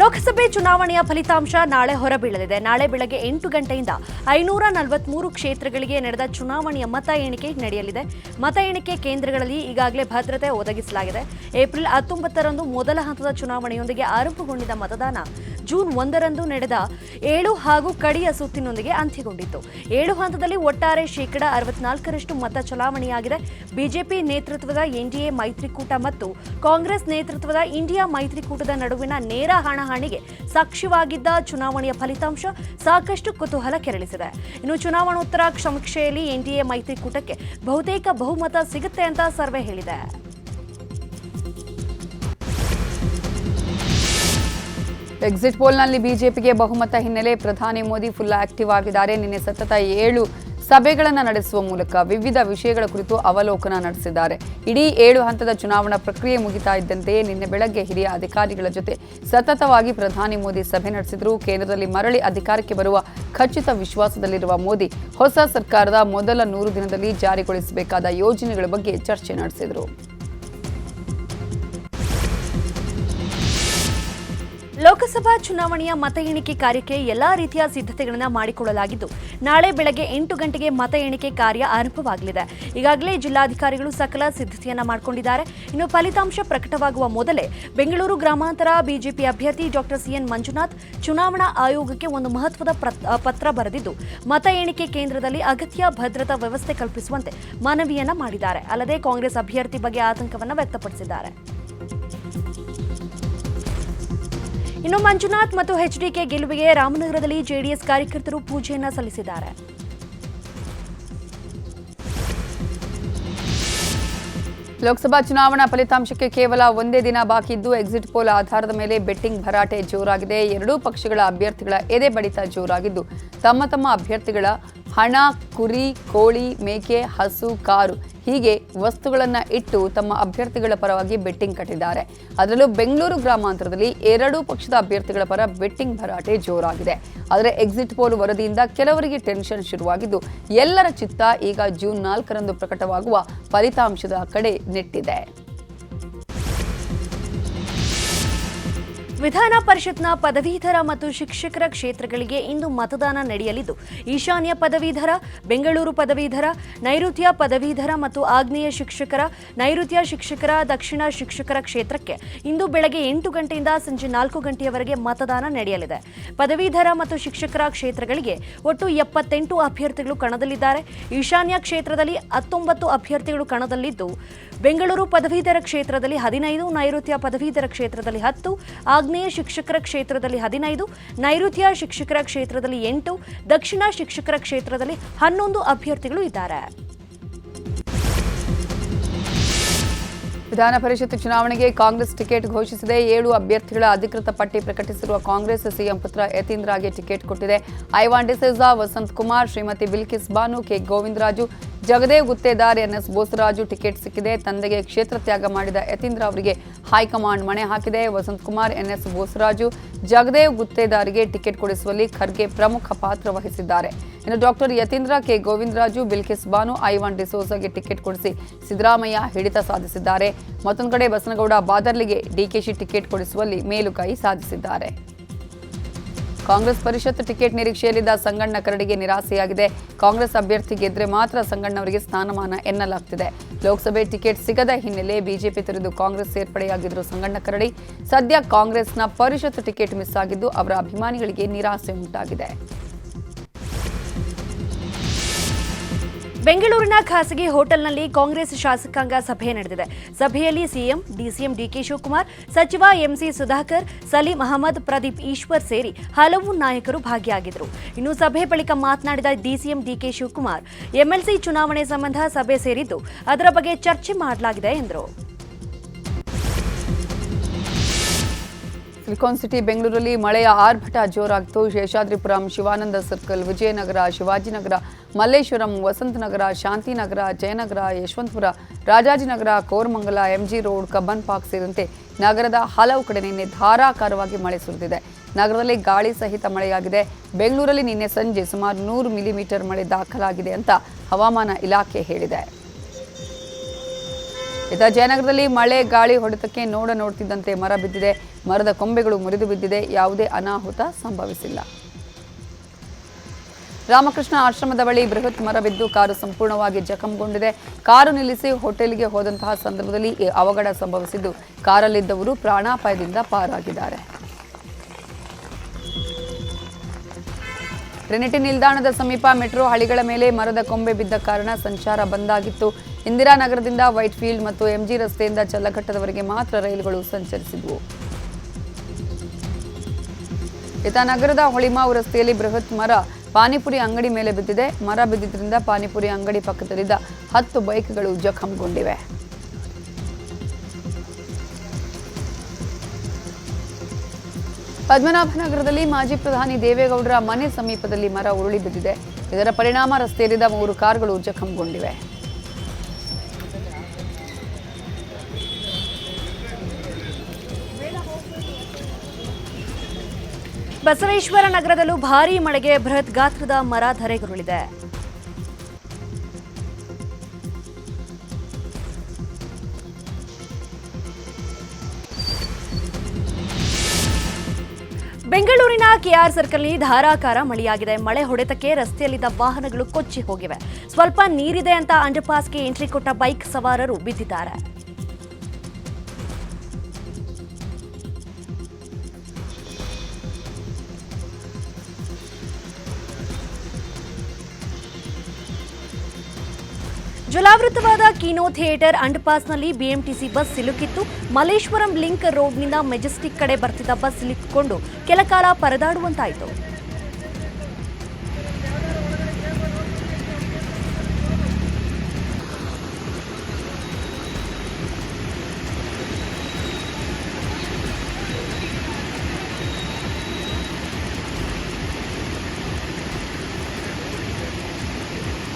ಲೋಕಸಭೆ ಚುನಾವಣೆಯ ಫಲಿತಾಂಶ ನಾಳೆ ಹೊರಬೀಳಲಿದೆ. ನಾಳೆ ಬೆಳಗ್ಗೆ ಎಂಟು ಗಂಟೆಯಿಂದ ಐನೂರ ನಲವತ್ಮೂರು ಕ್ಷೇತ್ರಗಳಿಗೆ ನಡೆದ ಚುನಾವಣೆಯ ಮತ ಎಣಿಕೆ ನಡೆಯಲಿದೆ. ಮತ ಎಣಿಕೆ ಕೇಂದ್ರಗಳಲ್ಲಿ ಈಗಾಗಲೇ ಭದ್ರತೆ ಒದಗಿಸಲಾಗಿದೆ. ಏಪ್ರಿಲ್ ಹತ್ತೊಂಬತ್ತರಂದು ಮೊದಲ ಹಂತದ ಚುನಾವಣೆಯೊಂದಿಗೆ ಆರಂಭಗೊಂಡಿದ್ದ ಮತದಾನ ಜೂನ್ ಒಂದರಂದು ನಡೆದ ಏಳು ಹಾಗೂ ಕಡಿಯ ಸುತ್ತಿನೊಂದಿಗೆ ಅಂತ್ಯಗೊಂಡಿತು ಏಳು ಹಂತದಲ್ಲಿ ಒಟ್ಟಾರೆ ಶೇಕಡ ಅರವತ್ನಾಲ್ಕರಷ್ಟು ಮತ ಚಲಾವಣೆಯಾಗಿದೆ. ಬಿಜೆಪಿ ನೇತೃತ್ವದ ಎನ್ಡಿಎ ಮೈತ್ರಿಕೂಟ ಮತ್ತು ಕಾಂಗ್ರೆಸ್ ನೇತೃತ್ವದ ಇಂಡಿಯಾ ಮೈತ್ರಿಕೂಟದ ನಡುವಿನ ನೇರ ಹಣಾಹಣಿಗೆ ಸಾಕ್ಷಿವಾಗಿದ್ದ ಚುನಾವಣೆಯ ಫಲಿತಾಂಶ ಸಾಕಷ್ಟು ಕುತೂಹಲ ಕೆರಳಿಸಿದೆ. ಇನ್ನು ಚುನಾವಣೋತ್ತರ ಸಮೀಕ್ಷೆಯಲ್ಲಿ ಎನ್ಡಿಎ ಮೈತ್ರಿಕೂಟಕ್ಕೆ ಬಹುತೇಕ ಬಹುಮತ ಸಿಗುತ್ತೆ ಅಂತ ಸರ್ವೆ ಹೇಳಿದೆ. ಎಕ್ಸಿಟ್ ಪೋಲ್ನಲ್ಲಿ ಬಿಜೆಪಿಗೆ ಬಹುಮತ ಹಿನ್ನೆಲೆ ಪ್ರಧಾನಿ ಮೋದಿ ಫುಲ್ ಆಕ್ಟಿವ್ ಆಗಿದ್ದಾರೆ. ನಿನ್ನೆ ಸತತ ಏಳು ಸಭೆಗಳನ್ನು ನಡೆಸುವ ಮೂಲಕ ವಿವಿಧ ವಿಷಯಗಳ ಕುರಿತು ಅವಲೋಕನ ನಡೆಸಿದ್ದಾರೆ. ಇಡೀ ಏಳು ಹಂತದ ಚುನಾವಣಾ ಪ್ರಕ್ರಿಯೆ ಮುಗಿತಾ ಇದ್ದಂತೆಯೇ ನಿನ್ನೆ ಬೆಳಗ್ಗೆ ಹಿರಿಯ ಅಧಿಕಾರಿಗಳ ಜೊತೆ ಸತತವಾಗಿ ಪ್ರಧಾನಿ ಮೋದಿ ಸಭೆ ನಡೆಸಿದರು. ಕೇಂದ್ರದಲ್ಲಿ ಮರಳಿ ಅಧಿಕಾರಕ್ಕೆ ಬರುವ ಖಚಿತ ವಿಶ್ವಾಸದಲ್ಲಿರುವ ಮೋದಿ ಹೊಸ ಸರ್ಕಾರದ ಮೊದಲ ನೂರು ದಿನದಲ್ಲಿ ಜಾರಿಗೊಳಿಸಬೇಕಾದ ಯೋಜನೆಗಳ ಬಗ್ಗೆ ಚರ್ಚೆ ನಡೆಸಿದರು. ಲೋಕಸಭಾ ಚುನಾವಣೆಯ ಮತ ಎಣಿಕೆ ಕಾರ್ಯಕ್ಕೆ ಎಲ್ಲಾ ರೀತಿಯ ಸಿದ್ಧತೆಗಳನ್ನು ಮಾಡಿಕೊಳ್ಳಲಾಗಿದ್ದು, ನಾಳೆ ಬೆಳಗ್ಗೆ ಎಂಟು ಗಂಟೆಗೆ ಮತ ಎಣಿಕೆ ಕಾರ್ಯ ಆರಂಭವಾಗಲಿದೆ. ಈಗಾಗಲೇ ಜಿಲ್ಲಾಧಿಕಾರಿಗಳು ಸಕಲ ಸಿದ್ಧತೆಯನ್ನ ಮಾಡಿಕೊಂಡಿದ್ದಾರೆ. ಇನ್ನು ಫಲಿತಾಂಶ ಪ್ರಕಟವಾಗುವ ಮೊದಲೇ ಬೆಂಗಳೂರು ಗ್ರಾಮಾಂತರ ಬಿಜೆಪಿ ಅಭ್ಯರ್ಥಿ ಡಾಕ್ಟರ್ ಸಿಎನ್ ಮಂಜುನಾಥ್ ಚುನಾವಣಾ ಆಯೋಗಕ್ಕೆ ಒಂದು ಮಹತ್ವದ ಪತ್ರ ಬರೆದಿದ್ದು, ಮತ ಎಣಿಕೆ ಕೇಂದ್ರದಲ್ಲಿ ಅಗತ್ಯ ಭದ್ರತಾ ವ್ಯವಸ್ಥೆ ಕಲ್ಪಿಸುವಂತೆ ಮನವಿಯನ್ನ ಮಾಡಿದ್ದಾರೆ. ಅಲ್ಲದೆ ಕಾಂಗ್ರೆಸ್ ಅಭ್ಯರ್ಥಿ ಬಗ್ಗೆ ಆತಂಕವನ್ನು ವ್ಯಕ್ತಪಡಿಸಿದ್ದಾರೆ. ಇನ್ನು ಮಂಜುನಾಥ್ ಮತ್ತು ಎಚ್ಡಿಕೆ ಗೆಲುವಿಗೆ ರಾಮನಗರದಲ್ಲಿ ಜೆಡಿಎಸ್ ಕಾರ್ಯಕರ್ತರು ಪೂಜೆಯನ್ನ ಸಲ್ಲಿಸಿದ್ದಾರೆ. ಲೋಕಸಭಾ ಚುನಾವಣಾ ಫಲಿತಾಂಶಕ್ಕೆ ಕೇವಲ ಒಂದೇ ದಿನ ಬಾಕಿ ಇದ್ದು ಎಕ್ಸಿಟ್ ಪೋಲ್ ಆಧಾರದ ಮೇಲೆ ಬೆಟ್ಟಿಂಗ್ ಭರಾಟೆ ಜೋರಾಗಿದೆ. ಎರಡೂ ಪಕ್ಷಗಳ ಅಭ್ಯರ್ಥಿಗಳ ಎದೆ ಬಡಿತ ಜೋರಾಗಿದ್ದು ತಮ್ಮ ತಮ್ಮ ಅಭ್ಯರ್ಥಿಗಳ ಹಣ, ಕುರಿ, ಕೋಳಿ, ಮೇಕೆ, ಹಸು, ಕಾರು ಹೀಗೆ ವಸ್ತುಗಳನ್ನು ಇಟ್ಟು ತಮ್ಮ ಅಭ್ಯರ್ಥಿಗಳ ಪರವಾಗಿ ಬೆಟ್ಟಿಂಗ್ ಕಟ್ಟಿದ್ದಾರೆ. ಅದರಲ್ಲೂ ಬೆಂಗಳೂರು ಗ್ರಾಮಾಂತರದಲ್ಲಿ ಎರಡೂ ಪಕ್ಷದ ಅಭ್ಯರ್ಥಿಗಳ ಪರ ಬೆಟ್ಟಿಂಗ್ ಭರಾಟೆ ಜೋರಾಗಿದೆ. ಆದರೆ ಎಕ್ಸಿಟ್ ಪೋಲ್ ವರದಿಯಿಂದ ಕೆಲವರಿಗೆ ಟೆನ್ಷನ್ ಶುರುವಾಗಿದ್ದು, ಎಲ್ಲರ ಚಿತ್ತ ಈಗ ಜೂನ್ ನಾಲ್ಕರಂದು ಪ್ರಕಟವಾಗುವ ಫಲಿತಾಂಶದ ಕಡೆ ನೆಟ್ಟಿದೆ. ವಿಧಾನ ಪರಿಷತ್ನ ಪದವೀಧರ ಮತ್ತು ಶಿಕ್ಷಕರ ಕ್ಷೇತ್ರಗಳಿಗೆ ಇಂದು ಮತದಾನ ನಡೆಯಲಿದ್ದು, ಈಶಾನ್ಯ ಪದವೀಧರ, ಬೆಂಗಳೂರು ಪದವೀಧರ, ನೈಋತ್ಯ ಪದವೀಧರ ಮತ್ತು ಆಗ್ನೇಯ ಶಿಕ್ಷಕರ, ನೈಋತ್ಯ ಶಿಕ್ಷಕರ, ದಕ್ಷಿಣ ಶಿಕ್ಷಕರ ಕ್ಷೇತ್ರಕ್ಕೆ ಇಂದು ಬೆಳಗ್ಗೆ ಎಂಟು ಗಂಟೆಯಿಂದ ಸಂಜೆ ನಾಲ್ಕು ಗಂಟೆಯವರೆಗೆ ಮತದಾನ ನಡೆಯಲಿದೆ. ಪದವೀಧರ ಮತ್ತು ಶಿಕ್ಷಕರ ಕ್ಷೇತ್ರಗಳಿಗೆ ಒಟ್ಟು ಎಪ್ಪತ್ತೆಂಟು ಅಭ್ಯರ್ಥಿಗಳು ಕಣದಲ್ಲಿದ್ದಾರೆ. ಈಶಾನ್ಯ ಕ್ಷೇತ್ರದಲ್ಲಿ ಹತ್ತೊಂಬತ್ತು ಅಭ್ಯರ್ಥಿಗಳು ಕಣದಲ್ಲಿದ್ದು, ಬೆಂಗಳೂರು ಪದವೀಧರ ಕ್ಷೇತ್ರದಲ್ಲಿ ಹದಿನೈದು, ನೈಋತ್ಯ ಪದವೀಧರ ಕ್ಷೇತ್ರದಲ್ಲಿ ಹತ್ತು, ಆಗ್ನೇಯ ಶಿಕ್ಷಕರ ಕ್ಷೇತ್ರದಲ್ಲಿ ಹದಿನೈದು ನೈಋತ್ಯ ಶಿಕ್ಷಕರ ಕ್ಷೇತ್ರದಲ್ಲಿ ಎಂಟು ದಕ್ಷಿಣ ಶಿಕ್ಷಕರ ಕ್ಷೇತ್ರದಲ್ಲಿ ಹನ್ನೊಂದು ಅಭ್ಯರ್ಥಿಗಳು ಇದ್ದಾರೆ. ವಿಧಾನ ಪರಿಷತ್ ಚುನಾವಣೆಗೆ ಕಾಂಗ್ರೆಸ್ ಟಿಕೆಟ್ ಘೋಷಿಸಿದೆ. ಏಳು ಅಭ್ಯರ್ಥಿಗಳ ಅಧಿಕೃತ ಪಟ್ಟಿ ಪ್ರಕಟಿಸಿರುವ ಕಾಂಗ್ರೆಸ್ ಸಿಎಂ ಪುತ್ರ ಯತೀಂದ್ರಗೆ ಟಿಕೆಟ್ ಕೊಟ್ಟಿದೆ. Ivan D'Souza Vasanth Kumar, Shrimati Bilkis Banu, K Govindaraju, Jagadev Guttedar, NS Bosaraju ticket ಸಿಕ್ಕಿದೆ. ತಂದೆಗೆ ಕ್ಷೇತ್ರ ತ್ಯಾಗ ಮಾಡಿದ ಯತೀಂದ್ರ ಅವರಿಗೆ ಹೈಕಮಾಂಡ್ ಮಣೆ ಹಾಕಿದೆ. ವಸಂತ್ ಕುಮಾರ್, ಎನ್ಎಸ್ ಬೋಸರಾಜು, ಜಗದೇವ್ ಗುತ್ತೇದಾರ್ಗೆ ಟಿಕೆಟ್ ಕೊಡಿಸುವಲ್ಲಿ ಖರ್ಗೆ ಪ್ರಮುಖ ಪಾತ್ರ ವಹಿಸಿದ್ದಾರೆ. ಇನ್ನು ಡಾಕ್ಟರ್ ಯತೀಂದ್ರ ಕೆ ಗೋವಿಂದರಾಜು ಬಿಲ್ಕಿಸ್ ಬಾನು ಐವಾನ್ ಡಿಸೋಸಾಗೆ ಟಿಕೆಟ್ ಕೊಡಿಸಿ ಸಿದ್ದರಾಮಯ್ಯ ಹಿಡಿತ ಸಾಧಿಸಿದ್ದಾರೆ. ಮತ್ತೊಂದು ಕಡೆ ಬಸನಗೌಡ ಬಾದರ್ಲಿಗೆ ಡಿಕೆಶಿ ಟಿಕೆಟ್ ಕೊಡಿಸುವಲ್ಲಿ ಮೇಲುಕೈ ಸಾಧಿಸಿದ್ದಾರೆ. ಕಾಂಗ್ರೆಸ್ ಪರಿಷತ್ ಟಿಕೆಟ್ ನಿರೀಕ್ಷೆಯಲ್ಲಿದ್ದ ಸಂಗಣ್ಣ ಕರಡಿಗೆ ನಿರಾಸೆಯಾಗಿದೆ. ಕಾಂಗ್ರೆಸ್ ಅಭ್ಯರ್ಥಿ ಗೆದ್ರೆ ಮಾತ್ರ ಸಂಗಣ್ಣವರಿಗೆ ಸ್ಥಾನಮಾನ ಎನ್ನಲಾಗ್ತಿದೆ. ಲೋಕಸಭೆ ಟಿಕೆಟ್ ಸಿಗದ ಹಿನ್ನೆಲೆ ಬಿಜೆಪಿ ತೊರೆದು ಕಾಂಗ್ರೆಸ್ ಸೇರ್ಪಡೆಯಾಗಿದ್ದರು ಸಂಗಣ್ಣ ಕರಡಿ. ಸದ್ಯ ಕಾಂಗ್ರೆಸ್ನ ಪರಿಷತ್ ಟಿಕೆಟ್ ಮಿಸ್ ಆಗಿದ್ದು ಅವರ ಅಭಿಮಾನಿಗಳಿಗೆ ನಿರಾಸೆ ಉಂಟಾಗಿದೆ. ಬೆಂಗಳೂರಿನ ಖಾಸಗಿ ಹೋಟೆಲ್ನಲ್ಲಿ ಕಾಂಗ್ರೆಸ್ ಶಾಸಕಾಂಗ ಸಭೆ ನಡೆದಿದೆ. ಸಭೆಯಲ್ಲಿ ಸಿಎಂ, ಡಿಸಿಎಂ ಡಿಕೆ ಶಿವಕುಮಾರ್, ಸಚಿವ ಎಂಸಿ ಸುಧಾಕರ್, ಸಲೀಂ ಅಹಮದ್, ಪ್ರದೀಪ್ ಈಶ್ವರ್ ಸೇರಿ ಹಲವು ನಾಯಕರು ಭಾಗಿಯಾಗಿದ್ದರು. ಇನ್ನು ಸಭೆ ಬಳಿಕ ಮಾತನಾಡಿದ ಡಿಸಿಎಂ ಡಿಕೆ ಶಿವಕುಮಾರ್, ಎಂಎಲ್ಸಿ ಚುನಾವಣೆ ಸಂಬಂಧ ಸಭೆ ಸೇರಿದ್ದು ಅದರ ಬಗ್ಗೆ ಚರ್ಚೆ ಮಾಡಲಾಗಿದೆ ಎಂದರು. ಸಿಲಿಕಾನ್ ಸಿಟಿ ಬೆಂಗಳೂರಲ್ಲಿ ಮಳೆಯ ಆರ್ಭಟ ಜೋರಾಗಿತ್ತು. Seshadripuram Shivananda circle, Vijayanagar, Shivajinagar Malleshwaram, Vasanthnagar, Shantinagar, Jayanagar, Yeshwanthpur, Rajajinagar, Koramangala, MG road, Cubbon park ಸೇರಿದಂತೆ ನಗರದ ಹಲವು ಕಡೆ ನಿನ್ನೆ ಧಾರಾಕಾರವಾಗಿ ಮಳೆ ಸುರಿದಿದೆ. ನಗರದಲ್ಲಿ ಗಾಳಿ ಸಹಿತ ಮಳೆಯಾಗಿದೆ. ಬೆಂಗಳೂರಲ್ಲಿ ನಿನ್ನೆ ಸಂಜೆ ಸುಮಾರು ನೂರು ಮಿಲಿಮೀಟರ್ ಮಳೆ ದಾಖಲಾಗಿದೆ ಅಂತ ಹವಾಮಾನ ಇಲಾಖೆ ಹೇಳಿದೆ. ಇತ ಜಯನಗರದಲ್ಲಿ ಮಳೆ, ಗಾಳಿ ಹೊಡೆತಕ್ಕೆ ನೋಡ ನೋಡ್ತಿದ್ದಂತೆ ಮರ ಬಿದ್ದಿದೆ. ಮರದ ಕೊಂಬೆಗಳು ಮುರಿದು ಬಿದ್ದಿದೆ. ಯಾವುದೇ ಅನಾಹುತ ಸಂಭವಿಸಿಲ್ಲ. ರಾಮಕೃಷ್ಣ ಆಶ್ರಮದ ಬಳಿ ಬೃಹತ್ ಮರ ಬಿದ್ದು ಕಾರು ಸಂಪೂರ್ಣವಾಗಿ ಜಖಂಗೊಂಡಿದೆ. ಕಾರು ನಿಲ್ಲಿಸಿ ಹೋಟೆಲ್ಗೆ ಹೋದಂತಹ ಸಂದರ್ಭದಲ್ಲಿ ಈ ಅವಘಡ ಸಂಭವಿಸಿದ್ದು. ಕಾರಲ್ಲಿದ್ದವರು ಪ್ರಾಣಾಪಾಯದಿಂದ ಪಾರಾಗಿದ್ದಾರೆ. ಟ್ರಿನಿಟಿ ನಿಲ್ದಾಣದ ಸಮೀಪ ಮೆಟ್ರೋ ಹಳಿಗಳ ಮೇಲೆ ಮರದ ಕೊಂಬೆ ಬಿದ್ದ ಕಾರಣ ಸಂಚಾರ ಬಂದಾಗಿತ್ತು ಇಂದಿರಾನಗರದಿಂದ ವೈಟ್ಫೀಲ್ಡ್ ಮತ್ತು ಎಂಜಿ ರಸ್ತೆಯಿಂದ ಚಲ್ಲಘಟ್ಟದವರೆಗೆ ಮಾತ್ರ ರೈಲುಗಳು ಸಂಚರಿಸಿದವು. ಇತ ನಗರದ ಹೊಳಿಮಾವು ರಸ್ತೆಯಲ್ಲಿ ಬೃಹತ್ ಮರ ಪಾನಿಪುರಿ ಅಂಗಡಿ ಮೇಲೆ ಬಿದ್ದಿದೆ. ಮರ ಬಿದ್ದಿದ್ದರಿಂದ ಪಾನಿಪುರಿ ಅಂಗಡಿ ಪಕ್ಕದಲ್ಲಿದ್ದ ಹತ್ತು ಬೈಕ್ಗಳು ಜಖಂಗೊಂಡಿವೆ. ಪದ್ಮನಾಭನಗರದಲ್ಲಿ ಮಾಜಿ ಪ್ರಧಾನಿ ದೇವೇಗೌಡರ ಮನೆ ಸಮೀಪದಲ್ಲಿ ಮರ ಉರುಳಿ ಬಿದ್ದಿದೆ. ಇದರ ಪರಿಣಾಮ ರಸ್ತೆಯಲ್ಲಿದ್ದ ಮೂರು ಕಾರುಗಳು ಜಖಂಗೊಂಡಿವೆ. ಬಸವೇಶ್ವರ ನಗರದಲ್ಲೂ ಭಾರೀ ಮಳೆಗೆ ಬೃಹತ್ ಗಾತ್ರದ ಮರ ಧರೆಗುರುಳಿದೆ. ಬೆಂಗಳೂರಿನ ಕೆಆರ್ ಸರ್ಕಲ್ನಲ್ಲಿ ಧಾರಾಕಾರ ಮಳೆಯಾಗಿದೆ. ಮಳೆ ಹೊಡೆತಕ್ಕೆ ರಸ್ತೆಯಲ್ಲಿದ್ದ ವಾಹನಗಳು ಕೊಚ್ಚಿ ಹೋಗಿವೆ. ಸ್ವಲ್ಪ ನೀರಿದೆ ಅಂತ ಅಂಡರ್ಪಾಸ್ಗೆ ಎಂಟ್ರಿ ಕೊಟ್ಟ ಬೈಕ್ ಸವಾರರು ಬಿದ್ದಿದ್ದಾರೆ. ಜಲಾವೃತವಾದ ಕಿನೋ ಥಿಯೇಟರ್ ಅಂಡರ್ಪಾಸ್ನಲ್ಲಿ ಬಿಎಂಟಿಸಿ ಬಸ್ ಸಿಲುಕಿತ್ತು. ಮಲ್ಲೇಶ್ವರಂ ಲಿಂಕ್ ರೋಡ್ನಿಂದ ಮೆಜೆಸ್ಟಿಕ್ ಕಡೆ ಬರ್ತಿದ್ದ ಬಸ್ ಸಿಲುಕಿಕೊಂಡು ಕೆಲಕಾಲ ಪರದಾಡುವಂತಾಯಿತು.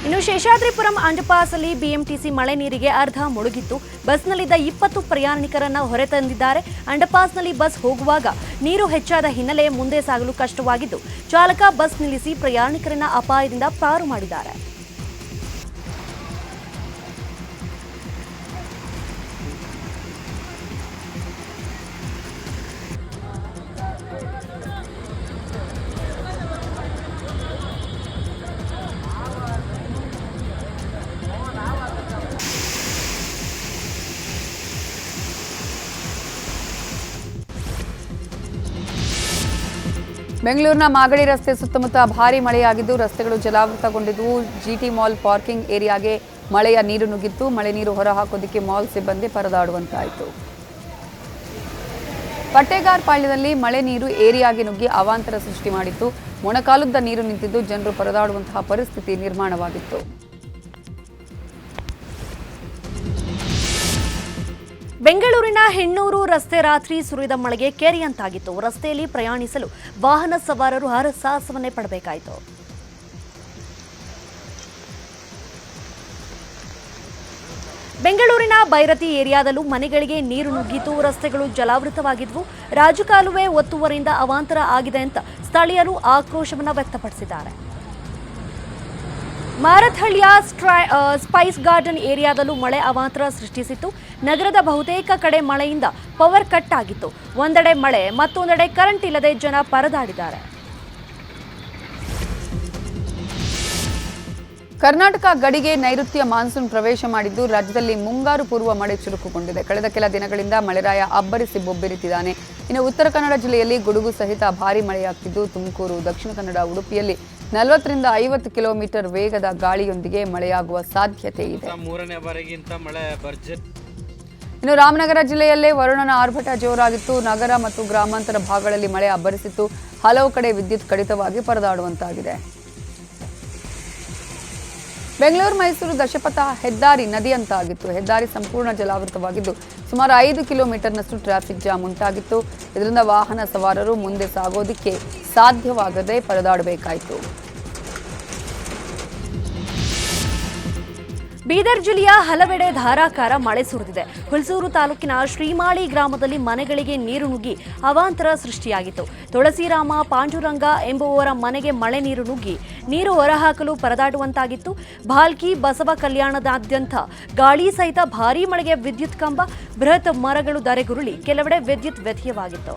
ಇನ್ನು ಶೇಷಾದ್ರಿಪುರಂ ಅಂಡರ್ಪಾಸ್ ಅಲ್ಲಿ ಬಿಎಂಟಿಸಿ ಮಳೆ ನೀರಿಗೆ ಅರ್ಧ ಮುಳುಗಿತ್ತು ಬಸ್ನಲ್ಲಿದ್ದ ಇಪ್ಪತ್ತು ಪ್ರಯಾಣಿಕರನ್ನ ಹೊರತಂದಿದ್ದಾರೆ. ಅಂಡರ್ಪಾಸ್ನಲ್ಲಿ ಬಸ್ ಹೋಗುವಾಗ ನೀರು ಹೆಚ್ಚಾದ ಹಿನ್ನೆಲೆ ಮುಂದೆ ಸಾಗಲು ಕಷ್ಟವಾಗಿದ್ದು, ಚಾಲಕ ಬಸ್ ನಿಲ್ಲಿಸಿ ಪ್ರಯಾಣಿಕರನ್ನ ಅಪಾಯದಿಂದ ಪಾರು ಮಾಡಿದ್ದಾರೆ. ಬೆಂಗಳೂರಿನ ಮಾಗಡಿ ರಸ್ತೆ ಸುತ್ತಮುತ್ತ ಭಾರಿ ಮಳೆಯಾಗಿದ್ದು, ರಸ್ತೆಗಳು ಜಲಾವೃತಗೊಂಡಿದ್ದು. ಜಿಟಿ ಮಾಲ್ ಪಾರ್ಕಿಂಗ್ ಏರಿಯಾಗೆ ಮಳೆಯ ನೀರು ನುಗ್ಗಿತ್ತು. ಮಳೆ ನೀರು ಹೊರಹಾಕೋದಕ್ಕೆ ಮಾಲ್ ಸಿಬ್ಬಂದಿ ಪರದಾಡುವಂತಾಯಿತು. ಪಟ್ಟೇಗಾರ್ ಪಾಳ್ಯದಲ್ಲಿ ಮಳೆ ನೀರು ಏರಿಯಾಗೆ ನುಗ್ಗಿ ಅವಾಂತರ ಸೃಷ್ಟಿ ಮಾಡಿತ್ತು. ಮೊಣಕಾಲುದ್ದ ನೀರು ನಿಂತಿದ್ದು, ಜನರು ಪರದಾಡುವಂತಹ ಪರಿಸ್ಥಿತಿ ನಿರ್ಮಾಣವಾಗಿತ್ತು. ಬೆಂಗಳೂರಿನ ಹೆಣ್ಣೂರು ರಸ್ತೆ ರಾತ್ರಿ ಸುರಿದ ಮಳೆಗೆ ಕೆರೆಯಂತಾಗಿತ್ತು. ರಸ್ತೆಯಲ್ಲಿ ಪ್ರಯಾಣಿಸಲು ವಾಹನ ಸವಾರರು ಹರಸಾಹಸವನ್ನೇ ಪಡಬೇಕಾಯಿತು. ಬೆಂಗಳೂರಿನ ಬೈರತಿ ಏರಿಯಾದಲ್ಲೂ ಮನೆಗಳಿಗೆ ನೀರು ನುಗ್ಗಿತು. ರಸ್ತೆಗಳು ಜಲಾವೃತವಾಗಿದ್ವು. ರಾಜಕಾಲುವೆ ಒತ್ತುವರಿಂದ ಅವಾಂತರ ಆಗಿದೆ ಅಂತ ಸ್ಥಳೀಯರು ಆಕ್ರೋಶವನ್ನು ವ್ಯಕ್ತಪಡಿಸಿದ್ದಾರೆ. ಮಾರತ್ಹಳ್ಳಿಯ ಸ್ಟ್ರೈ ಸ್ಪೈಸ್ ಗಾರ್ಡನ್ ಏರಿಯಾದಲ್ಲೂ ಮಳೆ ಅವಾಂತರ ಸೃಷ್ಟಿಸಿತ್ತು. ನಗರದ ಬಹುತೇಕ ಕಡೆ ಮಳೆಯಿಂದ ಪವರ್ ಕಟ್ ಆಗಿತ್ತು. ಒಂದೆಡೆ ಮಳೆ, ಮತ್ತೊಂದೆಡೆ ಕರೆಂಟ್ ಇಲ್ಲದೆ ಜನ ಪರದಾಡಿದ್ದಾರೆ. ಕರ್ನಾಟಕ ಗಡಿಗೆ ನೈಋತ್ಯ ಮಾನ್ಸೂನ್ ಪ್ರವೇಶ ಮಾಡಿದ್ದು ರಾಜ್ಯದಲ್ಲಿ ಮುಂಗಾರು ಪೂರ್ವ ಮಳೆ ಚುರುಕುಗೊಂಡಿದೆ. ಕಳೆದ ಕೆಲ ದಿನಗಳಿಂದ ಮಳೆರಾಯ ಅಬ್ಬರಿಸಿ ಬೊಬ್ಬಿರಿತಿದ್ದಾನೆ. ಇನ್ನು ಉತ್ತರ ಕನ್ನಡ ಜಿಲ್ಲೆಯಲ್ಲಿ ಗುಡುಗು ಸಹಿತ ಭಾರಿ ಮಳೆಯಾಗ್ತಿದ್ದು ತುಮಕೂರು ದಕ್ಷಿಣ ಕನ್ನಡ ಉಡುಪಿಯಲ್ಲಿ ನಲವತ್ತರಿಂದ ಐವತ್ತು ಕಿಲೋಮೀಟರ್ ವೇಗದ ಗಾಳಿಯೊಂದಿಗೆ ಮಳೆಯಾಗುವ ಸಾಧ್ಯತೆ ಇದೆ. ಮೂರನೇ ಬಾರಿಗಿಂತ ಮಳೆ ಇನ್ನು ರಾಮನಗರ ಜಿಲ್ಲೆಯಲ್ಲೇ ವರುಣನ ಆರ್ಭಟ ಜೋರಾಗಿತ್ತು. ನಗರ ಮತ್ತು ಗ್ರಾಮಾಂತರ ಭಾಗಗಳಲ್ಲಿ ಮಳೆ ಅಬ್ಬರಿಸಿತ್ತು. ಹಲವು ಕಡೆ ವಿದ್ಯುತ್ ಕಡಿತವಾಗಿ ಪರದಾಡುವಂತಾಗಿದೆ. ಬೆಂಗಳೂರು ಮೈಸೂರು ದಶಪಥ ಹೆದ್ದಾರಿ ನದಿಯಂತಾಗಿತ್ತು ಹೆದ್ದಾರಿ ಸಂಪೂರ್ಣ ಜಲಾವೃತವಾಗಿದ್ದು ಸುಮಾರು ಐದು ಕಿಲೋಮೀಟರ್ನಷ್ಟು ಟ್ರಾಫಿಕ್ ಜಾಮ್ ಉಂಟಾಗಿತ್ತು. ಇದರಿಂದ ವಾಹನ ಸವಾರರು ಮುಂದೆ ಸಾಗೋದಿಕ್ಕೆ ಸಾಧ್ಯವಾಗದೆ ಪರದಾಡಬೇಕಾಯಿತು. ಬೀದರ್ ಜಿಲ್ಲೆಯ ಹಲವೆಡೆ ಧಾರಾಕಾರ ಮಳೆ ಸುರಿದಿದೆ. ಹುಲ್ಸೂರು ತಾಲೂಕಿನ ಶ್ರೀಮಾಳಿ ಗ್ರಾಮದಲ್ಲಿ ಮನೆಗಳಿಗೆ ನೀರು ನುಗ್ಗಿ ಅವಾಂತರ ಸೃಷ್ಟಿಯಾಗಿತ್ತು. ತುಳಸಿರಾಮ, ಪಾಂಡುರಂಗ ಎಂಬುವವರ ಮನೆಗೆ ಮಳೆ ನೀರು ನುಗ್ಗಿ ನೀರು ಹೊರಹಾಕಲು ಪರದಾಡುವಂತಾಗಿತ್ತು. ಭಾಲ್ಕಿ ಬಸವ ಕಲ್ಯಾಣದಾದ್ಯಂತ ಗಾಳಿ ಸಹಿತ ಭಾರೀ ಮಳೆಗೆ ವಿದ್ಯುತ್ ಕಂಬ, ಬೃಹತ್ ಮರಗಳು ಧರೆಗುರುಳಿ, ಕೆಲವೆಡೆ ವಿದ್ಯುತ್ ವ್ಯತ್ಯಯವಾಗಿತ್ತು